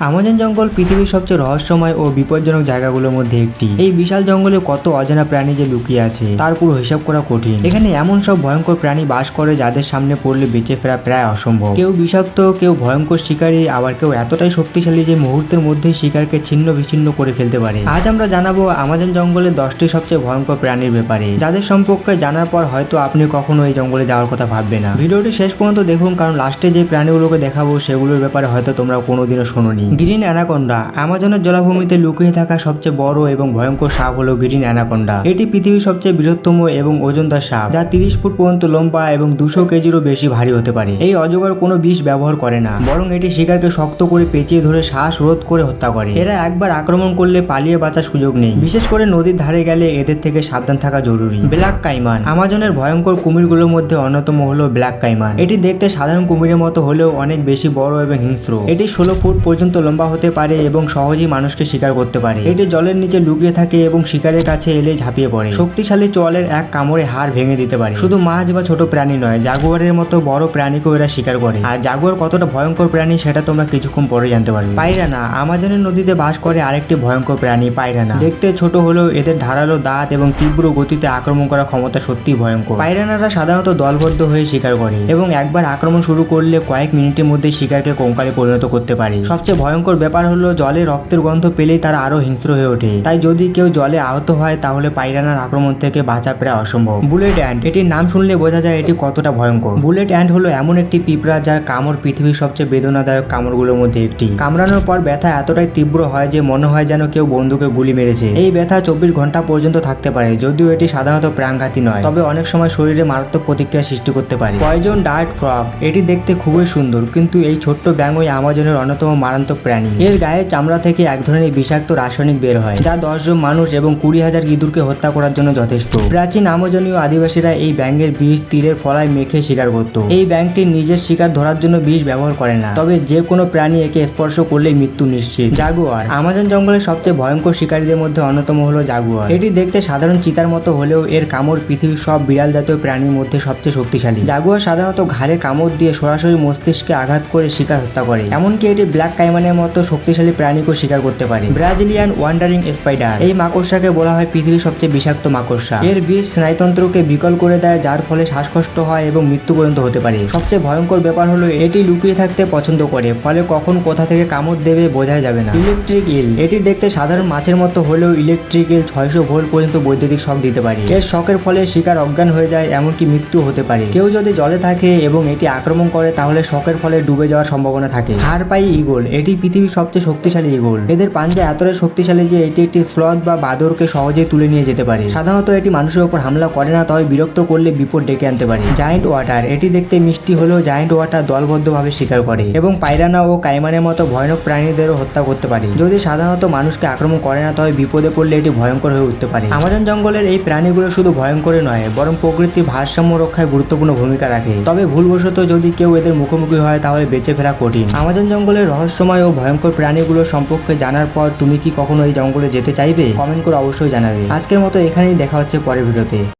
Amazon জঙ্গল পৃথিবীর সবচেয়ে রহস্যময় ও বিপজ্জনক জায়গাগুলোর মধ্যে একটি। এই বিশাল জঙ্গলে কত অজানা প্রাণী যে লুকিয়ে আছে, তার পুরো হিসাব করা কঠিন। এখানে এমন সব ভয়ঙ্কর প্রাণী বাস করে যাদের সামনে পড়লে বেঁচে ফেরা প্রায় অসম্ভব। কেউ বিষাক্ত, কেউ ভয়ঙ্কর শিকারী, আবার কেউ এতটাই শক্তিশালী যে মুহূর্তের মধ্যেই শিকারকে ছিন্ন বিচ্ছিন্ন করে ফেলতে পারে। আজ আমরা জানাব আমাজন জঙ্গলের দশটি সবচেয়ে ভয়ঙ্কর প্রাণীর ব্যাপারে। যাদের সম্পর্কে জানার পর হয়তো আপনি কখনো এই জঙ্গলে যাওয়ার কথা ভাববে না। ভিডিওটি শেষ পর্যন্ত দেখুন, কারণ লাস্টে যে প্রাণীগুলোকে দেখাবো, সেগুলোর ব্যাপারে হয়তো তোমরা কোনোদিনও শোনোনি। গ্রিন অ্যানাকোন্ডা, আমাজনের জলাভূমিতে লুকিয়ে থাকা সবচেয়ে বড় এবং ভয়ঙ্কর সাপ হলো গ্রিন অ্যানাকোন্ডা। এটি পৃথিবীর সবচেয়ে বৃহত্তম এবং ওজনদার সাপ, যা তিরিশ ফুট পর্যন্ত লম্বা এবং দুশো কেজিরও বেশি ভারী হতে পারে। এই অজগর কোনো বিষ ব্যবহার করে না, বরং এটি শিকারকে শক্ত করে পেঁচিয়ে ধরে শ্বাস রোধ করে হত্যা করে। এরা একবার আক্রমণ করলে পালিয়ে বাঁচার সুযোগ নেই। বিশেষ করে নদীর ধারে গেলে এদের থেকে সাবধান থাকা জরুরি। ব্ল্যাক কাইমান, আমাজনের ভয়ঙ্কর কুমিরগুলোর মধ্যে অন্যতম হলো ব্ল্যাক কাইমান। এটি দেখতে সাধারণ কুমিরের মতো হলেও অনেক বেশি বড় এবং হিংস্র। এটি ষোলো ফুট পর্যন্ত লম্বা হতে পারে এবং সহজেই মানুষকে শিকার করতে পারে। এটি জলের নিচে লুকিয়ে থাকে এবং শিকারের কাছে এলে ঝাঁপিয়ে পড়ে। শক্তিশালী চলের এক কামড়ে হাড় ভেঙে দিতে পারে। শুধু মাছ বা ছোট প্রাণী নয়, জাগুয়ারের মতো বড় প্রাণীকেও এরা শিকার করে। আর জাগুয়ার কতটা ভয়ঙ্কর প্রাণী সেটা তোমরা কিছুক্ষণ পরে জানতে পারবে। পায়রানা, আমাজনের নদীতে বাস করে আরেকটি ভয়ঙ্কর প্রাণী পায়রানা। দেখতে ছোট হলেও এদের ধারালো দাঁত এবং তীব্র গতিতে আক্রমণ করার ক্ষমতা সত্যি ভয়ঙ্কর। পায়রানারা সাধারণত দলবদ্ধ হয়ে শিকার করে এবং একবার আক্রমণ শুরু করলে কয়েক মিনিটের মধ্যে শিকারকে কঙ্কালে পরিণত করতে পারে। সবচেয়ে ভয়ঙ্কর ব্যাপার হলো জলে রক্তের গন্ধ পেলেই তারা আরও হিংস্র হয়ে ওঠে। তাই যদি কেউ জলে আহত হয়, তাহলে পাইরানার আক্রমণ থেকে বাঁচা প্রায় অসম্ভব। বুলেট অ্যান্ড, এটির নাম শুনলে বোঝা যায় এটি কতটা ভয়ঙ্কর। বুলেট অ্যান্ড হলো এমন একটি পিঁপড়া যার কামড় পৃথিবীর সবচেয়ে বেদনাদায়ক কামড়গুলোর মধ্যে একটি। কামড়ানোর পর ব্যথা এতটাই তীব্র হয় যে মনে হয় যেন কেউ বন্দুকে গুলি মেরেছে। এই ব্যথা চব্বিশ ঘণ্টা পর্যন্ত থাকতে পারে, যদিও এটি সাধারণত প্রাণঘাতী নয়। তবে অনেক সময় শরীরে মারাত্মক প্রতিক্রিয়া সৃষ্টি করতে পারে। পয়জন ডার্ট ফ্রগ, এটি দেখতে খুবই সুন্দর, কিন্তু এই ছোট্ট ব্যাঙই আমাজনের অন্যতম মারাত্মক প্রাণী। এর গায়ের চামড়া থেকে এক ধরনের বিষাক্ত রাসায়নিক বের হয়, যা দশজন মানুষ এবং কুড়ি হাজার ইঁদুরকে হত্যা করার জন্য যথেষ্ট। প্রাচীন আমাজনীয় আদিবাসীরা এই ব্যাঙের বিষ তীরের ফলায় মেখে শিকার করত। এই ব্যাঙটি নিজের শিকার ধরার জন্য বিষ ব্যবহার করে না, তবে যে কোনো প্রাণী একে স্পর্শ করলেই মৃত্যু নিশ্চিত। জাগুয়ার। আমাজন জঙ্গলের সবচেয়ে ভয়ঙ্কর শিকারীদের মধ্যে অন্যতম হলো জাগুয়ার। এটি দেখতে সাধারণ চিতার মতো হলেও এর কামড় পৃথিবীর সব বিড়াল জাতীয় প্রাণীর মধ্যে সবচেয়ে শক্তিশালী। জাগুয়ার সাধারণত ঘাড়ে কামড় দিয়ে সরাসরি মস্তিষ্কে আঘাত করে শিকার হত্যা করে, এমনকি এটি ব্ল্যাক কাইমানের মতো শক্তিশালী প্রাণীকেও শিকার করতে পারে। Brazilian wandering spider. এই মাকড়সাকে বলা হয় পৃথিবীর সবচেয়ে বিষাক্ত মাকড়সা। এর বিষ স্নায়ুতন্ত্রকে বিকল করে দেয়, যার ফলে শ্বাসকষ্ট হয় এবং মৃত্যু পর্যন্ত হতে পারে। সবচেয়ে ভয়ঙ্কর ব্যাপার হলো, এটি লুকিয়ে থাকতে পছন্দ করে, ফলে কখন কোথা থেকে কামড় দেবে বোঝা যাবে না। Electric eel. এটি দেখতে সাধারণ মাছের মতো হলেও ইলেকট্রিক ইল ছয়শো ভোল্ট পর্যন্ত বৈদ্যুতিক শক দিতে পারে। এর শকের ফলে শিকার অজ্ঞান হয়ে যায়, এমনকি মৃত্যু হতে পারে। কেউ যদি জলে থাকে এবং এটি আক্রমণ করে, তাহলে শকের ফলে ডুবে যাওয়ার সম্ভাবনা থাকে। Harpy eagle. এটি পৃথিবীর সবচেয়ে শক্তিশালী ইগল এদের পাঞ্জা এতটাই শক্তিশালী যে এটি একটি স্লথ বা বাদরকে সহজেই তুলে নিয়ে যেতে পারে। সাধারণত এটি মানুষের উপর হামলা করে না, তবে বিরক্ত করলে বিপদ ডেকে আনতে পারে। জায়েন্ট ওয়াটার এটি দেখতে মিষ্টি হলেও জায়েন্ট ওয়াটার দলবদ্ধভাবে শিকার করে এবং পায়রানা ও কাইমানের মতো ভয়ানক প্রাণীদেরও হত্যা করতে পারে। যদি সাধারণত মানুষকে আক্রমণ করে না, তবে বিপদে পড়লে এটি ভয়ঙ্কর হয়ে উঠতে পারে। আমাজন জঙ্গলের এই প্রাণীগুলো শুধু ভয়ঙ্কর নয়, বরং প্রকৃতির ভারসাম্য রক্ষায় গুরুত্বপূর্ণ ভূমিকা রাখে। তবে ভুলবশত যদি কেউ এদের মুখোমুখি হয়, তাহলে বেঁচে ফেরা কঠিন। আমাজন জঙ্গলের রহস্যময় ও ভয়ঙ্কর প্রাণীগুলো সম্পর্কে জানার পর তুমি কি কখনো এই জঙ্গলে যেতে চাইবে? কমেন্ট করে অবশ্যই জানাবে। আজকের মতো এখানেই দেখা হচ্ছে পরের ভিডিওতে।